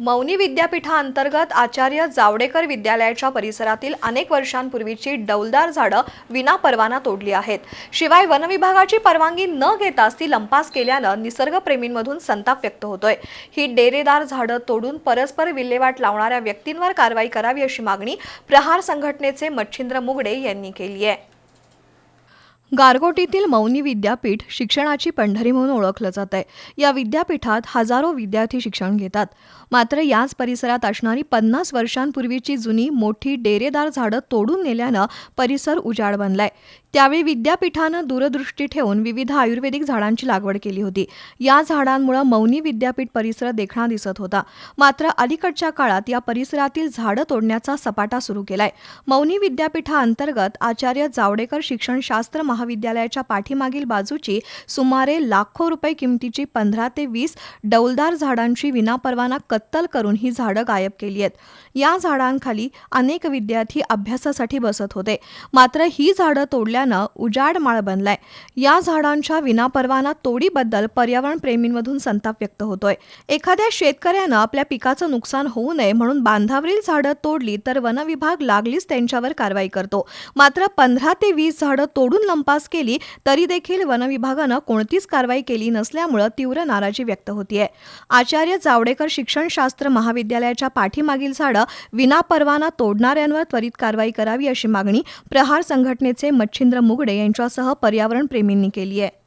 मौनी विद्यापीठाअंतर्गत आचार्य जावडेकर विद्यालयाच्या परिसरातील अनेक वर्षांपूर्वीची डौलदार झाडं विनापरवाना तोडली आहेत. शिवाय वनविभागाची परवानगी न घेताच ती लंपास केल्यानं निसर्गप्रेमींमधून संताप व्यक्त होतोय. ही डेरेदार झाडं तोडून परस्पर विल्हेवाट लावणाऱ्या व्यक्तींवर कारवाई करावी अशी मागणी प्रहार संघटनेचे मच्छिंद्र मुगडे यांनी केली आहे. गारगोटीतील मौनी विद्यापीठ शिक्षणाची पंढरी म्हणून ओळखलं जात आहे. या विद्यापीठात हजारो विद्यार्थी शिक्षण घेतात. मात्र याच परिसरात असणारी पन्नास वर्षांपूर्वीची जुनी मोठी डेरेदार झाडं तोडून नेल्यानं परिसर उजाड बनलाय. त्यावेळी विद्यापीठानं दूरदृष्टी ठेवून विविध आयुर्वेदिक झाडांची लागवड केली होती. या झाडांमुळे मौनी विद्यापीठ परिसर देखणा दिसत होता. मात्र अलीकडच्या काळात या परिसरातील झाडं तोडण्याचा सपाटा सुरू केलाय. मौनी विद्यापीठाअंतर्गत आचार्य जावडेकर शिक्षणशास्त्र महाविद्यालयाच्या पाठीमागील बाजूची सुमारे लाखो रुपये किमतीची पंधरा ते वीस डौलदार झाडांची विनापरवाना कत्तल करून ही झाडं गायब केली आहेत. या झाडांखाली अनेक विद्यार्थी अभ्यासासाठी बसत होते. मात्र ही झाडं तोडल्यानं उजाड माळ बनलाय. या झाडांच्या विनापरवाना तोडीबद्दल पर्यावरण प्रेमींमधून संताप व्यक्त होतोय. एखाद्या शेतकऱ्यानं आपल्या पिकाचं नुकसान होऊ नये म्हणून बांधावरील झाडं तोडली तर वनविभाग लागलीच त्यांच्यावर कारवाई करतो. मात्र पंधरा ते वीस झाडं तोडून तपास केली तरी देखील वनविभागानं कोणतीच कारवाई केली नसल्यामुळं तीव्र नाराजी व्यक्त होतीये. आचार्य जावडेकर शिक्षणशास्त्र महाविद्यालयाच्या पाठीमागील झाडं विनापरवाना तोडणाऱ्यांवर त्वरित कारवाई करावी अशी मागणी प्रहार संघटनेचे मच्छिंद्र मुगडे यांच्यासह पर्यावरण प्रेमींनी केली आहे